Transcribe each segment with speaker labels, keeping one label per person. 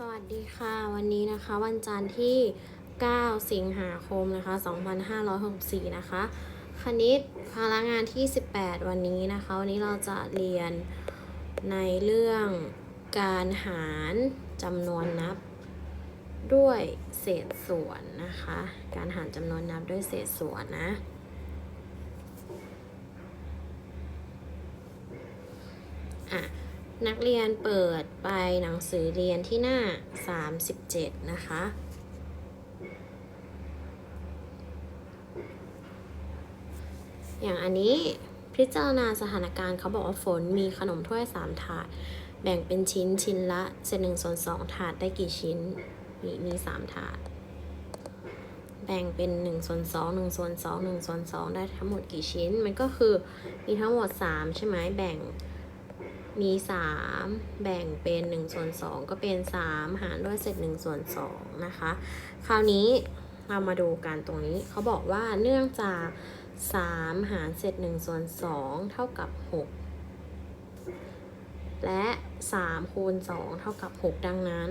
Speaker 1: สวัสดีค่ะ วันนี้นะคะวันจันทร์ที่ 9 สิงหาคมนะคะ 2564 นะคะ คณิตพละงานที่ 18 วันนี้นะคะ วันนี้เราจะเรียนในเรื่องการหารจำนวนนับด้วยเศษส่วนนะคะ การหารจำนวนนับด้วยเศษส่วนนะ นักเรียนเปิดไปหนังสือเรียนที่หน้า 37 นะคะ อย่างอันนี้พิจารณาสถานการณ์เขาบอกว่าฝนมีขนมถ้วย 3 ถาด แบ่งเป็นชิ้นชิ้นละเศษหนึ่งส่วนสองถาดได้กี่ชิ้น มีมี3ถาด แบ่งเป็น1ส่วน2 1ส่วน2 1ส่วน2ได้ทั้งหมดกี่ชิ้น มันก็คือมีทั้งหมด 3 ใช่ไหมแบ่ง มี 3 แบ่งเป็น1ส่วน2ก็เป็น 3 หารด้วยเศษ1ส่วน2นะคะ คราวนี้เรามาดูกันตรงนี้เขาบอกว่าเนื่องจาก 3 หารเศษ1ส่วน2เท่ากับ 6 และ 3 คูณ 2 เท่ากับ 6 ดังนั้น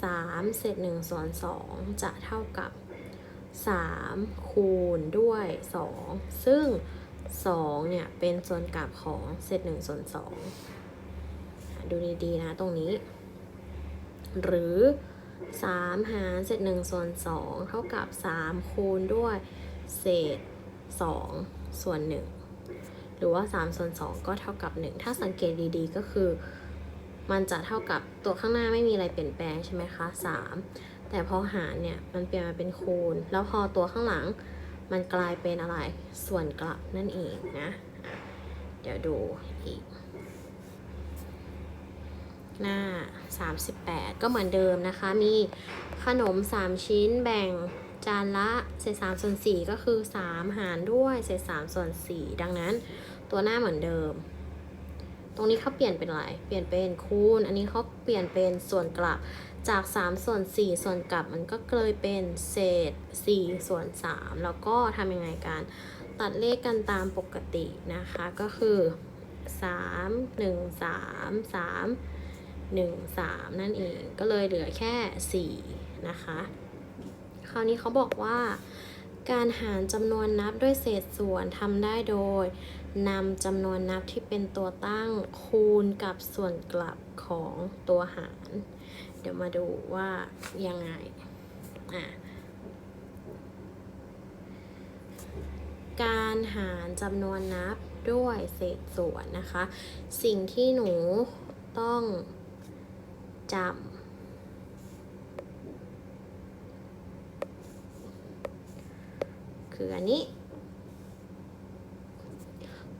Speaker 1: 3 เศษ1ส่วน2จะเท่ากับ 3 คูณด้วย 2 ซึ่ง2เนี่ยเป็นส่วนกลับของเศษ1ส่วน2 ดูดีๆนะตรงนี้ หรือ 3 หารเศษ1ส่วน2เท่ากับ 3 คูณด้วยเศษ 2 ส่วน 1 หรือว่า 3 ส่วน 2 ก็เท่ากับ 1 ถ้าสังเกตดีๆก็คือ มันจะเท่ากับตัวข้างหน้าไม่มีอะไรเปลี่ยนแปลงใช่ไหมคะ 3 แต่พอหารเนี่ยมันเปลี่ยนมาเป็นคูณ แล้วพอตัวข้างหลังมันกลายเป็นอะไรส่วนกลับนั่นเองนะอะเดี๋ยวดูอีก หน้า 38 ก็เหมือนเดิมนะคะ มีขนม 3 ชิ้นแบ่งจานละเศษ3ส่วน4ก็คือ 3 หารด้วยเศษ3ส่วน4ดังนั้นตัวหน้าเหมือนเดิม ตรงนี้เขาเปลี่ยนเป็นอะไร เปลี่ยนเป็นคูณ อันนี้เขาเปลี่ยนเป็นส่วนกลับ จาก 3 ส่วน 4 ส่วนกลับมันก็เลยเป็นเศษ 4 ส่วน 3 แล้วก็ทำยังไงกัน ตัดเลขกันตามปกตินะคะ ก็คือ 3 1 3 3 1 3 นั่นเองก็เลยเหลือแค่ 4 นะคะ คราวนี้เขาบอกว่าการหารจำนวนนับด้วยเศษส่วนทำได้โดยนำจำนวนนับที่เป็นตัวตั้งคูณกับส่วนกลับของตัวหาร เดี๋ยวมาดูว่ายังไงอะการหารจำนวนนับด้วยเศษส่วนนะคะ สิ่งที่หนูต้อง จำ คืออันนี้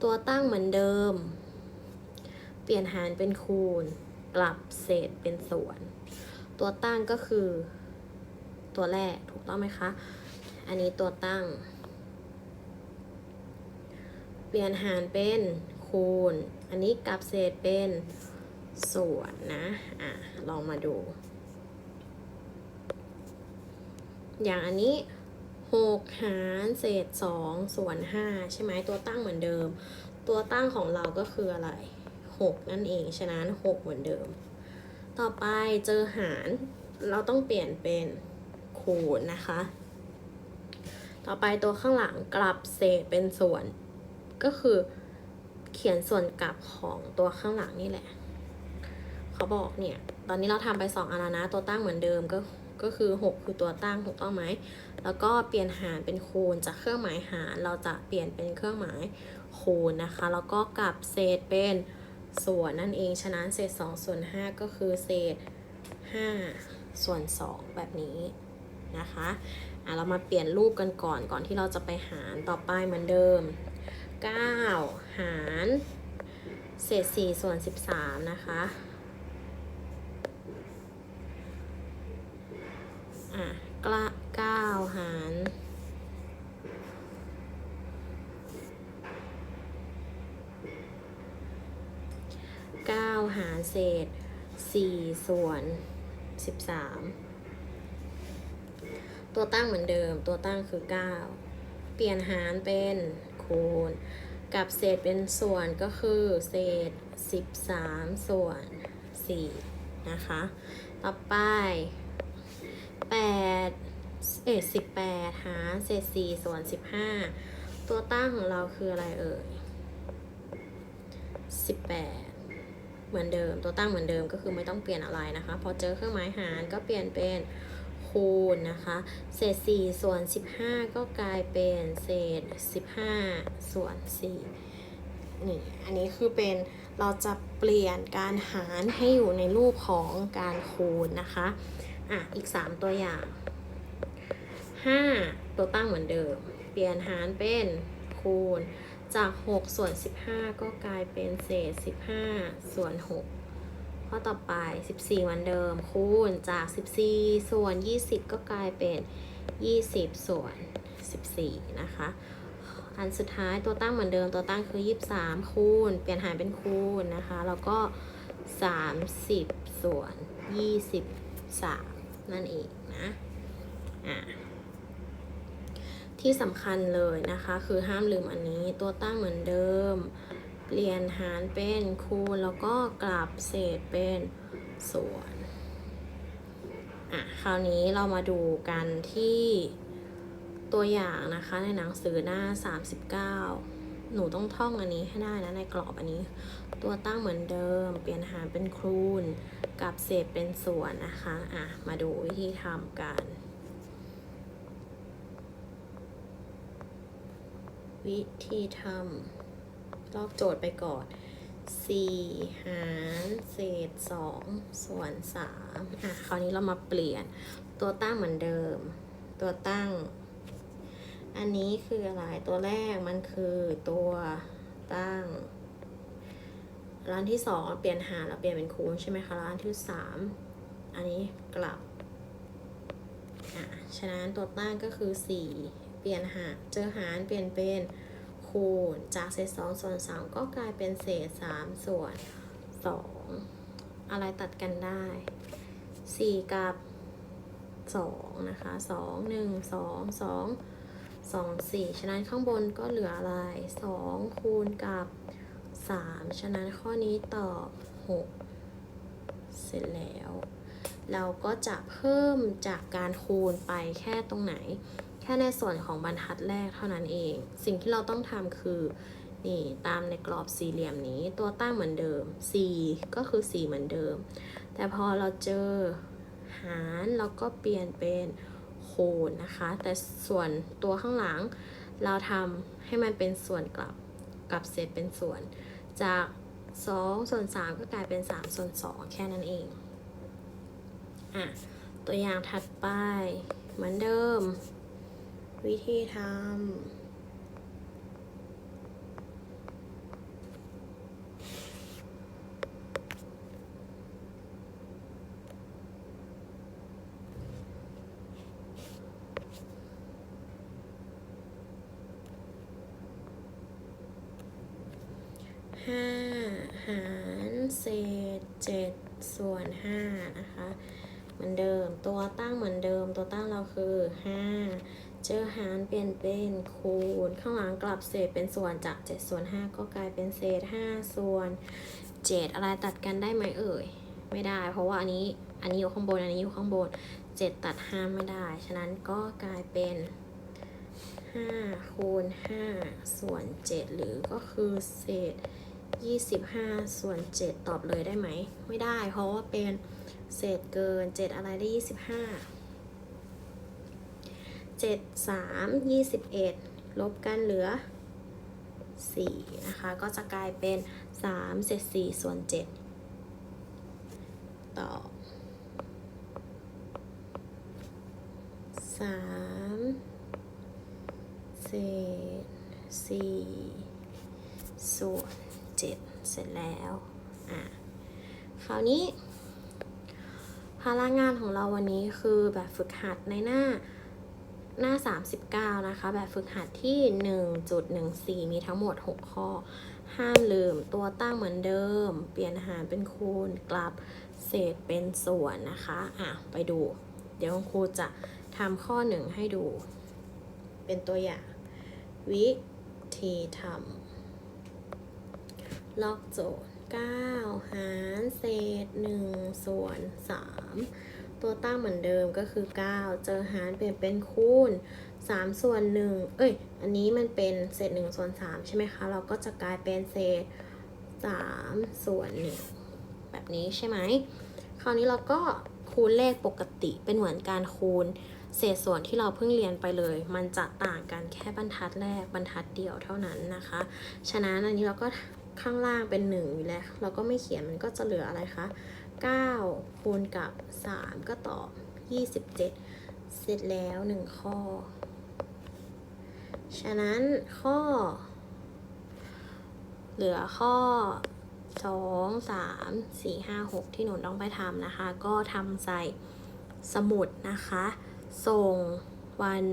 Speaker 1: ตัวตั้งเหมือนเดิม เปลี่ยนหารเป็นคูณ กลับเศษเป็นส่วน ตัวตั้งก็คือ ตัวแรกถูกต้องไหมคะ อันนี้ตัวตั้ง เปลี่ยนหารเป็นคูณ อันนี้กลับเศษเป็น ส่วนนะอะลองมาดู อย่างอันนี้6หารเศษ2ส่วน5ใช่ไหมตัวตั้งเหมือนเดิม ตัวตั้งของเราก็คืออะไร6นั่นเอง ฉะนั้น6เหมือนเดิม ต่อไปเจอหารเราต้องเปลี่ยนเป็นคูณนะคะ ต่อไปตัวข้างหลังกลับเศษเป็นส่วน ก็คือเขียนส่วนกลับของตัวข้างหลังนี่แหละ เขาบอกเนี่ย ตอนนี้เราทำไป 2อันแล้วนะ ตัวตั้งเหมือนเดิมก็ก็คือ 6 คือตัวตั้งถูกต้องไหม แล้วก็เปลี่ยนหารเป็นคูณจากเครื่องหมายหารเราจะเปลี่ยนเป็นเครื่องหมายคูณนะคะ แล้วก็กลับเศษเป็นส่วนนั่นเอง ฉะนั้นเศษ2ส่วน5ก็คือเศษ 5 ส่วน 2 แบบนี้นะคะอะเรามาเปลี่ยนรูปกันก่อนก่อนที่เราจะไปหารต่อไปเหมือนเดิม 9 หาร เศษ 4 ส่วน 13 นะคะ อะกละ9หาร9หารเศษ4ส่วน13ตัวตั้งเหมือนเดิม ตัวตั้งคือ9เปลี่ยนหารเป็นคูณ กับเศษเป็นส่วนก็คือเศษ13ส่วน4นะคะ ต่อไป แปดเอ็ดสิบแปดหารเศษสี่ส่วนสิบห้าตัวตั้งของเราคืออะไรเอ่ยสิบแปดเหมือนเดิมตัวตั้งเหมือนเดิมก็คือไม่ต้องเปลี่ยนอะไรนะคะ พอเจอเครื่องหมายหารก็เปลี่ยนเป็นคูณนะคะ เศษ4ส่วน 15 ก็กลายเป็นเศษ 15 ส่วน4นี่อันนี้คือเป็นเราจะเปลี่ยนการหารให้อยู่ในรูปของการคูณนะคะ อะ อีก 3 ตัวอย่าง 5 ตัวตั้งเหมือนเดิม เปลี่ยนหารเป็นคูณ จาก 6 ส่วน 15 ก็กลายเป็นเศษ 15 ส่วน 6 ข้อต่อไป 14 เหมือนเดิม คูณจาก 14 ส่วน 20 ก็กลายเป็น 20 ส่วน 14 นะคะอันสุดท้ายตัวตั้งเหมือนเดิมตัวตั้งคือ 23 คูณ เปลี่ยนหารเป็นคูณนะคะ แล้วก็ 30 ส่วน 23 นั่นเองนะอะที่สำคัญเลยนะคะ คือห้ามลืมอันนี้ตัวตั้งเหมือนเดิม เปลี่ยนหารเป็นคูณแล้วก็กลับเศษเป็นส่วนอะคราวนี้เรามาดูกันที่ตัวอย่างนะคะในหนังสือหน้า 39 หนูต้องท่องอันนี้ให้ได้นะในกรอบอันนี้ ตัวตั้งเหมือนเดิม เปลี่ยนหารเป็นคูณ กับเศษเป็นส่วนนะคะอะมาดูวิธีทำกัน วิธีทำลอกโจทย์ไปก่อน 4 หารเศษ 2 ส่วน 3 อะ คราวนี้เรามาเปลี่ยนตัวตั้งเหมือนเดิม ตัวตั้ง อันนี้คืออะไร ตัวแรกมันคือตัวตั้ง ร้านที่สองเปลี่ยนหารแล้วเปลี่ยนเป็นคูณใช่ไหมคะ ร้านที่สามอันนี้กลับ อะ ฉะนั้นตัวตั้งก็คือ 4 เปลี่ยนหารเจอหารเปลี่ยนเป็นคูณ จากเศษ2ส่วน3ก็กลายเป็นเศษ3ส่วน2อะไรตัดกันได้ 4 กับ 2 นะคะ 2 1 2 2 2 4 ฉะนั้นข้างบนก็เหลืออะไร 2 คูณกับ 3 ฉะนั้นข้อนี้ตอบ 6 เสร็จแล้ว เราก็จะเพิ่มจากการคูณไปแค่ตรงไหน แค่ในส่วนของบรรทัดแรกเท่านั้นเอง สิ่งที่เราต้องทำคือ นี่ตามในกรอบสี่เหลี่ยมนี้ตัวตั้งเหมือนเดิม 4 ก็คือ 4 เหมือนเดิม แต่พอเราเจอหารเราก็เปลี่ยนเป็น คนนะคะ แต่ส่วนตัวข้างหลัง เราทำให้มันเป็นส่วนกลับกลับเศษเป็นส่วน จาก2ส่วน3ก็กลายเป็น3ส่วน2แค่นั้นเองอะตัวอย่างถัดไปเหมือนเดิม วิธีทำ ห้าหารเศษเจ็ดส่วนห้านะคะเหมือนเดิมตัวตั้งเหมือนเดิมตัวตั้งเราคือ5เจอหารเปลี่ยนเป็นคูณ ข้างหลังกลับเศษเป็นส่วนจาก7ส่วน5ก็กลายเป็นเศษ5ส่วน7อะไรตัดกันได้ไหมเอ่ย ไม่ได้ เพราะว่าอันนี้อันนี้อยู่ข้างบนอันนี้อยู่ข้างบน7ตัด5ไม่ได้ ฉะนั้นก็กลายเป็น5คูณ5ส่วน7หรือก็คือเศษ 25 ส่วน 7 ตอบเลยได้ไหม ไม่ได้ เพราะว่าเป็นเศษเกิน 7 อะไรได้ 25 7 3 21 ลบกันเหลือ 4 นะคะ ก็จะกลายเป็น 3 เศษ 4 ส่วน 7ต่อ3เศษ 4 ส่วน 7 เสร็จแล้วอะคราวนี้ภาระงานของเราวันนี้คือแบบฝึกหัดในหน้าหน้า 39 นะคะ แบบฝึกหัดที่ 1.14 มีทั้งหมด 6 ข้อ ห้ามลืมตัวตั้งเหมือนเดิม เปลี่ยนหารเป็นคูณ กลับเศษเป็นส่วนนะคะ อะ ไปดู เดี๋ยวครูจะทำข้อหนึ่งให้ดู เป็นตัวอย่าง วิธีทำ ล็อกโจทย์ 9 หารเศษ 1 ส่วน 3 ตัวตั้งเหมือนเดิมก็คือ 9 เจอหารเปลี่ยนเป็นคูณ 3 ส่วน 1 เอ้ย อันนี้มันเป็นเศษ 1 ส่วน 3 ใช่ไหมคะ เราก็จะกลายเป็นเศษ 3 ส่วน 1 แบบนี้ใช่ไหม คราวนี้เราก็คูณเลขปกติเป็นเหมือนการคูณเศษส่วนที่เราเพิ่งเรียนไปเลย มันจะต่างกันแค่บรรทัดแรกบรรทัดเดียวเท่านั้นนะคะ ฉะนั้นอันนี้เราก็ ข้างล่างเป็น1อยู่แล้วเราก็ไม่เขียนมันก็จะเหลืออะไรคะ9คูณกับ 3 ก็ตอบ 27 เสร็จแล้ว 1 ข้อ ฉะนั้นข้อ เหลือข้อ 2 3 4 5 6 ที่หนูต้องไปทำนะคะ ก็ทำใส่สมุดนะคะ ส่งวัน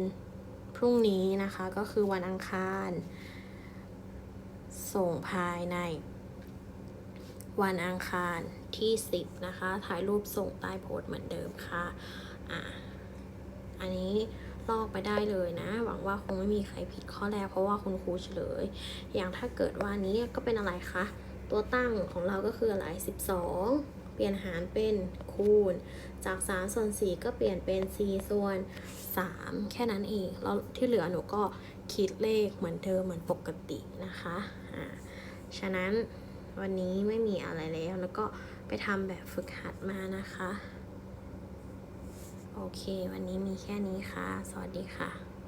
Speaker 1: พรุ่งนี้นะคะก็คือวันอังคาร ส่งภายใน วันอังคารที่ 10 นะคะ ถ่ายรูปส่งใต้โพสต์เหมือนเดิมค่ะอะ อันนี้ลอกไปได้เลยนะ หวังว่าคงไม่มีใครผิดข้อแรกเพราะว่าคุณครูเฉลย อย่างถ้าเกิดว่านี้ก็เป็นอะไรคะ ตัวตั้งของเราก็คืออะไร 12 เปลี่ยนหารเป็นคูณ จาก 3 ส่วน 4 ก็เปลี่ยนเป็น 4 ส่วน 3 แค่นั้นเอง แล้วที่เหลือหนูก็คิดเลขเหมือนเดิมเหมือนปกตินะคะ ฉะนั้นวันนี้ไม่มีอะไรแล้ว แล้วก็ไปทำแบบฝึกหัดมานะคะ โอเค วันนี้มีแค่นี้ค่ะ สวัสดีค่ะ